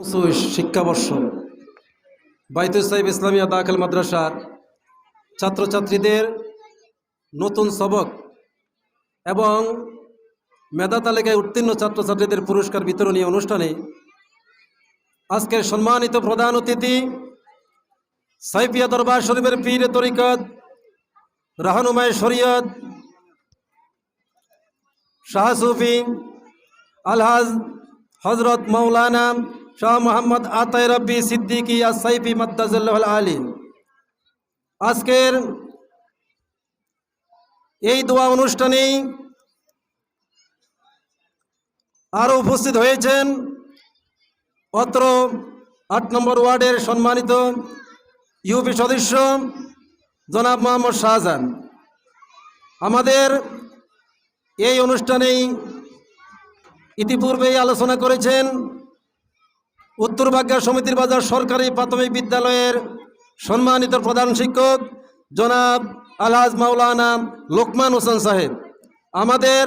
পঁচিশ শিক্ষাবর্ষ। বাইতুল সাহেব ইসলামিয়া দাখিল মাদ্রাসার ছাত্রছাত্রীদের নতুন সবক এবং মেধা তালিকায় উত্তীর্ণ ছাত্রছাত্রীদের পুরস্কার বিতরণী অনুষ্ঠানে আজকের সম্মানিত প্রধান অতিথি সাইফিয়া দরবার শরীফের পীর তরিকত, রাহানুমায় শরীয়ত, শাহ সুফি, আলহাজ হজরত মৌলানা শাহ মোহাম্মদ আতাই রব্বি সিদ্দিকী সাইফি মাদ্দাজুল্লাহ আলী আজকের এই দোয়া অনুষ্ঠানেই আরও উপস্থিত হয়েছেন অত্র আট নম্বর ওয়ার্ডের সম্মানিত ইউপি সদস্য জনাব মোহাম্মদ শাহজাহান। আমাদের এই অনুষ্ঠানেই ইতিপূর্বেই আলোচনা করেছেন উত্তর সমিতির বাজার সরকারি প্রাথমিক বিদ্যালয়ের সম্মানিত প্রধান শিক্ষক জনাব আলহাজ মাওলানা লোকমান হোসেন সাহেব। আমাদের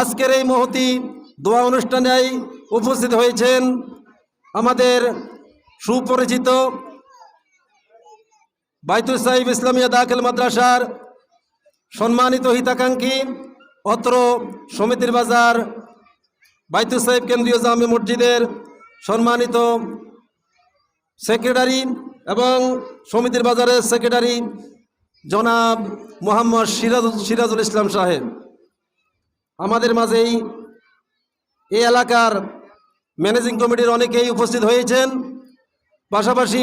আজকের এই মহতি দোয়া অনুষ্ঠানে উপস্থিত হয়েছেন আমাদের সুপরিচিত বাইতুল সাহিব ইসলামিয়া দাখিল মাদ্রাসার সম্মানিত হিতাকাঙ্ক্ষী অত্র সমিতির বাজার বাইতুল সাহেব কেন্দ্রীয় জামে মসজিদের সম্মানিত সেক্রেটারি এবং সমিতির বাজারের সেক্রেটারি জনাব মোহাম্মদ সিরাজ সিরাজুল ইসলাম সাহেব। আমাদের মাঝেই এই এলাকার ম্যানেজিং কমিটির অনেকেই উপস্থিত হয়েছেন। পাশাপাশি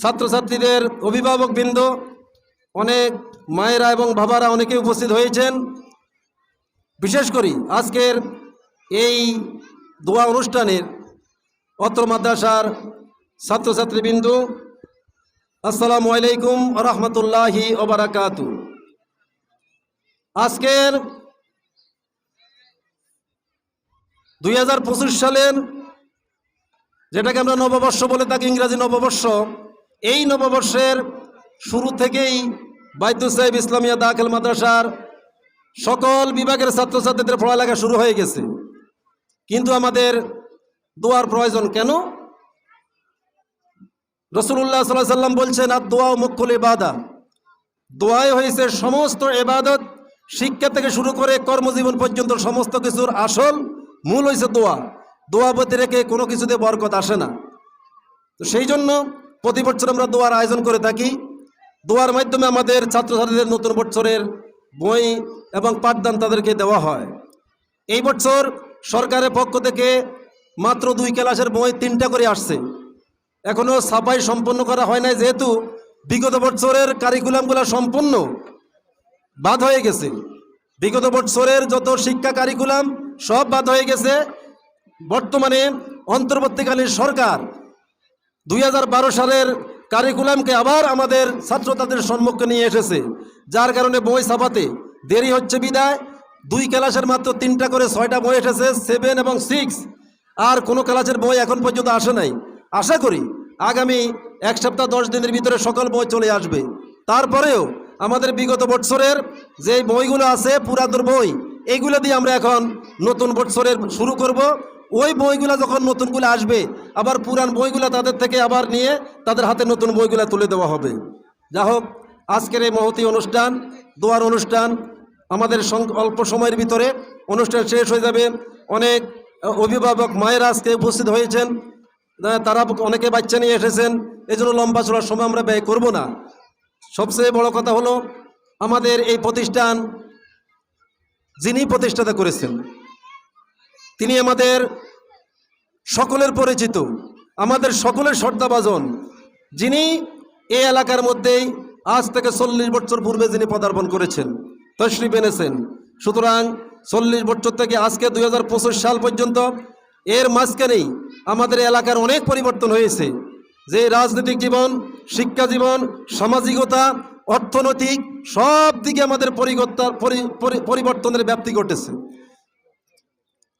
ছাত্রছাত্রীদের অভিভাবকবৃন্দ অনেক মায়েরা এবং বাবারা অনেকে উপস্থিত হয়েছেন। বিশেষ করি আজকের এই দোয়া অনুষ্ঠানের অত্র মাদ্রাসার ছাত্রছাত্রীবৃন্দু, আসসালামু আলাইকুম রহমতুল্লাহি ওবরাকাতু আজকের দুই হাজার পঁচিশ সালের যেটাকে আমরা নববর্ষ বলে থাকি ইংরাজি নববর্ষ, এই নববর্ষের শুরু থেকেই বাইতুল সাহেব ইসলামিয়া দাখিল মাদ্রাসার সকল বিভাগের ছাত্রছাত্রীদের পড়ালেখা শুরু হয়ে গেছে। কিন্তু আমাদের দোয়ার প্রয়োজন কেন? রসুল্লাহ সাল্লাহ সাল্লাম বলছেন আর দোয়া মুখ্যল এবাদা দোয়াই হয়েছে সমস্ত এবাদত শিক্ষা থেকে শুরু করে কর্মজীবন পর্যন্ত সমস্ত কিছুর আসল মূল হয়েছে দোয়া। দোয়া প্রতি রেখে কোনো কিছুতে বরকত আসে না। তো সেই জন্য প্রতি বছর আমরা দোয়ার আয়োজন করে থাকি। দোয়ার মাধ্যমে আমাদের ছাত্রছাত্রীদের নতুন বছরের বই এবং পাঠদান তাদেরকে দেওয়া হয়। এই বছর সরকারের পক্ষ থেকে মাত্র দুই ক্লাসের বই তিনটা করে আসছে। এখনও সাফাই সম্পন্ন করা হয় নাই, যেহেতু বিগত বছরের কারিকুলামগুলো সম্পূর্ণ বাদ হয়ে গেছে। বিগত বছরের যত শিক্ষা কারিকুলাম সব বাদ হয়ে গেছে। বর্তমানে অন্তর্বর্তীকালীন সরকার দুই হাজার বারো সালের কারিকুলামকে আবার আমাদের ছাত্র তাদের সম্মুখে নিয়ে এসেছে। যার কারণে বই ছাপাতে দেরি হচ্ছে বিদায়। দুই ক্লাসের মাত্র তিনটা করে ছয়টা বই এসেছে সেভেন এবং সিক্স আর কোনো ক্লাসের বই এখন পর্যন্ত আসে নাই। আশা করি আগামী এক সপ্তাহ, দশ দিনের ভিতরে সকল বই চলে আসবে। তারপরেও আমাদের বিগত বৎসরের যে বইগুলো আছে, পুরাতন বই এইগুলো দিয়ে আমরা এখন নতুন বৎসরের শুরু করব। ওই বইগুলো যখন নতুনগুলো আসবে, আবার পুরান বইগুলো তাদের থেকে আবার নিয়ে তাদের হাতে নতুন বইগুলো তুলে দেওয়া হবে। যা হোক, আজকের এই মহতি অনুষ্ঠান, দোয়ার অনুষ্ঠান, আমাদের অল্প সময়ের ভিতরে অনুষ্ঠান শেষ হয়ে যাবে। অনেক অভিভাবক মায়েরা আজকে উপস্থিত হয়েছেন। তারা অনেকে বাচ্চা নিয়ে এসেছেন। এই জন্য লম্বা চলার সময় আমরা ব্যয় করব না। সবচেয়ে বড় কথা হলো, আমাদের এই প্রতিষ্ঠান যিনি প্রতিষ্ঠাতা করেছেন, তিনি আমাদের সকলের পরিচিত, আমাদের সকলের শ্রদ্ধাভাজন, যিনি এই এলাকার মধ্যেই আজ থেকে চল্লিশ বছর পূর্বে যিনি পদার্পণ করেছেন, তশরিফ এনেছেন। সুতরাং চল্লিশ বছর থেকে আজকে দুই হাজার পঁচিশ সাল পর্যন্ত এর মাঝখানেই আমাদের এলাকার অনেক পরিবর্তন হয়েছে। যে রাজনৈতিক জীবন, শিক্ষা জীবন, সামাজিকতা, অর্থনৈতিক, সব দিকে আমাদের পরিবর্তন, পরি- পরি- পরিবর্তনের ব্যাপ্তি ঘটেছে।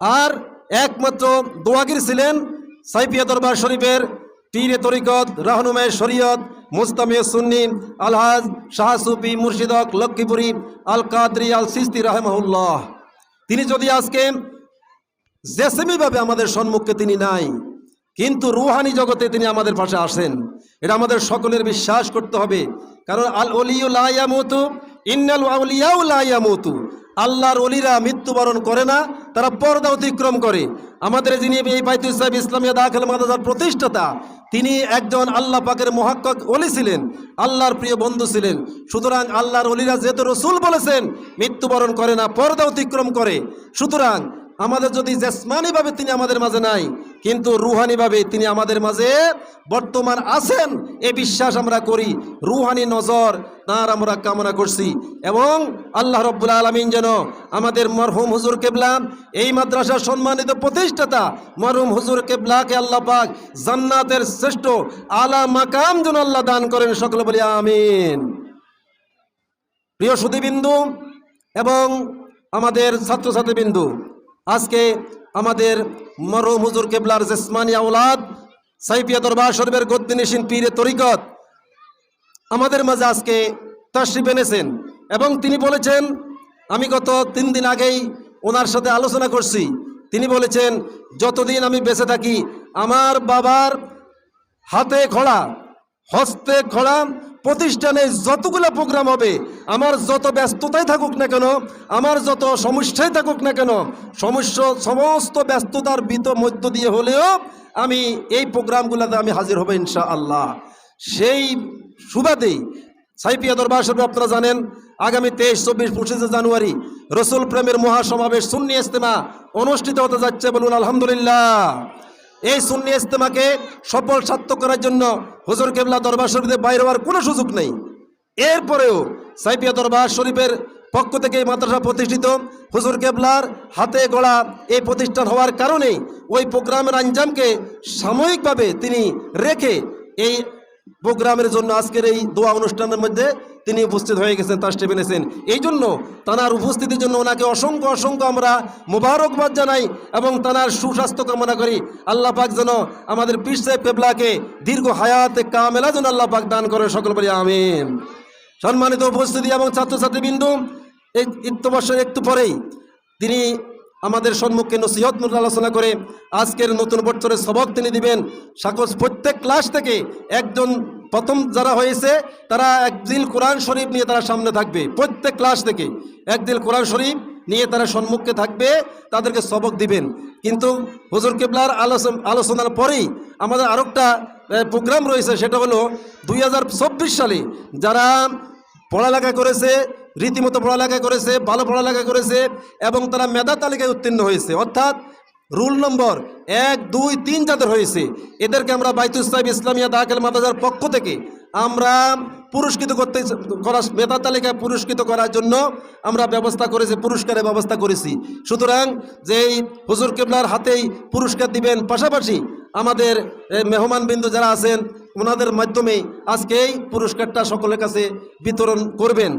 আর একমাত্র দোয়াগির ছিলেন সাইফিয়া দরবার শরীফের পীরে তরিকত রাহনুমায় শরীয়ত মুস্তামিয় সুন্নি, আলহাজ, শাহ সুফি মুর্শিদক লক্ষ্মীপুরী আল কাদরি আল সিস্তি রাহেমাহুল্লাহ। তিনি যদি আজকে জেসেমিভাবে আমাদের সম্মুখে তিনি নাই, কিন্তু রুহানি জগতে তিনি আমাদের পাশে আসেন, এটা আমাদের সকলের বিশ্বাস করতে হবে। কারণ আল অলিউ লাইয়ামতু ইন্নাল আউলিয়াউ লাইয়ামতু আল্লাহর অলিরা মৃত্যুবরণ করে না, তারা পর্দা অতিক্রম করে। আমাদের যিনি এই বাইতুল সাহেব ইসলামিয়া দাখিল মাদার প্রতিষ্ঠাতা তিনি একজন আল্লাহ পাকের মহাক্কক অলি ছিলেন, আল্লাহর প্রিয় বন্ধু ছিলেন। সুতরাং আল্লাহর অলিরা যেহেতু রসুল বলেছেন, মৃত্যুবরণ করে না, পর্দা অতিক্রম করে। সুতরাং আমাদের যদি জেসমানিভাবে তিনি আমাদের মাঝে নাই কিন্তু রুহানিভাবে তিনি আমাদের মাঝে বর্তমান আছেন। এ বিশ্বাস আমরা করি। রুহানি নজর, তার আমরা কামনা করছি। এবং আল্লাহ রব্বুল আলমিন যেন আমাদের মরহুম হুজুর কেবলাম এই মাদ্রাসার সম্মানিত প্রতিষ্ঠাতা মরহুম হুজুর কেবলাকে আল্লাহ পাক জান্নাতের শ্রেষ্ঠ আলা মাকাম যেন আল্লাহ দান করেন সকলে বলি আমিন। প্রিয় সুদীবিন্দু এবং আমাদের ছাত্রছাত্রীবিন্দু, আজকে আমাদের মরহুম হুজুর কেবলার জেসমানি আউলাদ সাইফিয়া দরবার শরীফের গদ্দিনিসিন পীরে তরিকত, আমাদের মাঝে আজকে তশরিফ এনেছেন এবং তিনি বলেছেন, আমি গত তিন দিন আগেই ওনার সাথে আলোচনা করছি। তিনি বলেছেন, যতদিন আমি বেঁচে থাকি, আমার বাবার হাতে খোড়া, হস্তে খোড়া প্রতিষ্ঠানে যতগুলো প্রোগ্রাম হবে, আমার যত ব্যস্ততাই থাকুক না কেন, আমার যত সমস্যাই থাকুক না কেন, সমস্যা, সমস্ত ব্যস্ততার বিত মধ্য দিয়ে হলেও আমি এই প্রোগ্রামগুলোতে আমি হাজির হব ইনশা আল্লাহ সেই সুবাদেই সাইপিয়া দরবার শরীফ আপনারা জানেন, আগামী তেইশ, চব্বিশ, পঁচিশে জানুয়ারি রসুল প্রেমের মহাসমাবেশ সুন্নি ইস্তেমা অনুষ্ঠিত হতে যাচ্ছে বলুন আলহামদুলিল্লাহ। এই সুন্নি ইস্তেমাকে সফল সার্থক করার জন্য হুজুর কেবলা দরবার শরীফে বাইরে হওয়ার কোনো সুযোগ নেই। এরপরেও সাইপিয়া দরবার শরীফের পক্ষ থেকে এই মাদ্রাসা প্রতিষ্ঠিত। হুজুর কেবলার হাতে গড়া এই প্রতিষ্ঠান হওয়ার কারণে ওই প্রোগ্রামের আঞ্জামকে সাময়িকভাবে তিনি রেখে এই প্রোগ্রামের জন্য আজকের এই দোয়া অনুষ্ঠানের মধ্যে তিনি উপস্থিত হয়ে গেছেন, তার স্টেপ এনেছেন এই জন্য তানার উপস্থিতির জন্য ওনাকে অসংখ্য অসংখ্য আমরা মোবারকবাদ জানাই এবং তানার সুস্বাস্থ্য কামনা করি। আল্লাহ পাক যেন আমাদের পীর সাহেব কেবলাকে দীর্ঘ হায়াতে কামেলা যেন আল্লাহ পাক দান করে সকল বলি আমিন। সম্মানিত উপস্থিতি এবং ছাত্রছাত্রী বিন্দু এই ইত্যবর্ষের একটু পরেই তিনি আমাদের সম্মুখে নসিহত মূল আলোচনা করে আজকের নতুন বছরের সবক তিনি দিবেন। সাকস প্রত্যেক ক্লাস থেকে একজন প্রথম যারা হয়েছে, তারা একদিন কোরআন শরীফ নিয়ে তারা সামনে থাকবে, প্রত্যেক ক্লাস থেকে। একদিন কোরআন শরীফ নিয়ে তারা সম্মুখে থাকবে, তাদেরকে সবক দিবেন। কিন্তু হুজুর কেবলার আলোচনা, আলোচনার পরেই আমাদের আরেকটা প্রোগ্রাম রয়েছে, সেটা হলো দুই হাজার চব্বিশ সালে যারা পড়ালেখা করেছে, রীতিমতো পড়ালেখা করেছে, ভালো পড়ালেখা করেছে, এবং তারা মেধা তালিকায় উত্তীর্ণ হয়েছে। অর্থাৎ রুল নম্বর এক, দুই, তিন যাদের হয়েছে, এদেরকে আমরা বাইতুল সাহেব ইসলামিয়া দাখিল মাদাজার পক্ষ থেকে আমরা পুরস্কৃত করতে করা মেধা তালিকায় পুরস্কৃত করার জন্য আমরা ব্যবস্থা করেছি, পুরস্কারের ব্যবস্থা করেছি। সুতরাং যেই হুজুর কেবলার হাতেই পুরস্কার দিবেন, পাশাপাশি আমাদের মেহমান বিন্দু যারা আছেন, ওনাদের মাধ্যমে আজকে এই পুরস্কারটা সকলের কাছে বিতরণ করবেন।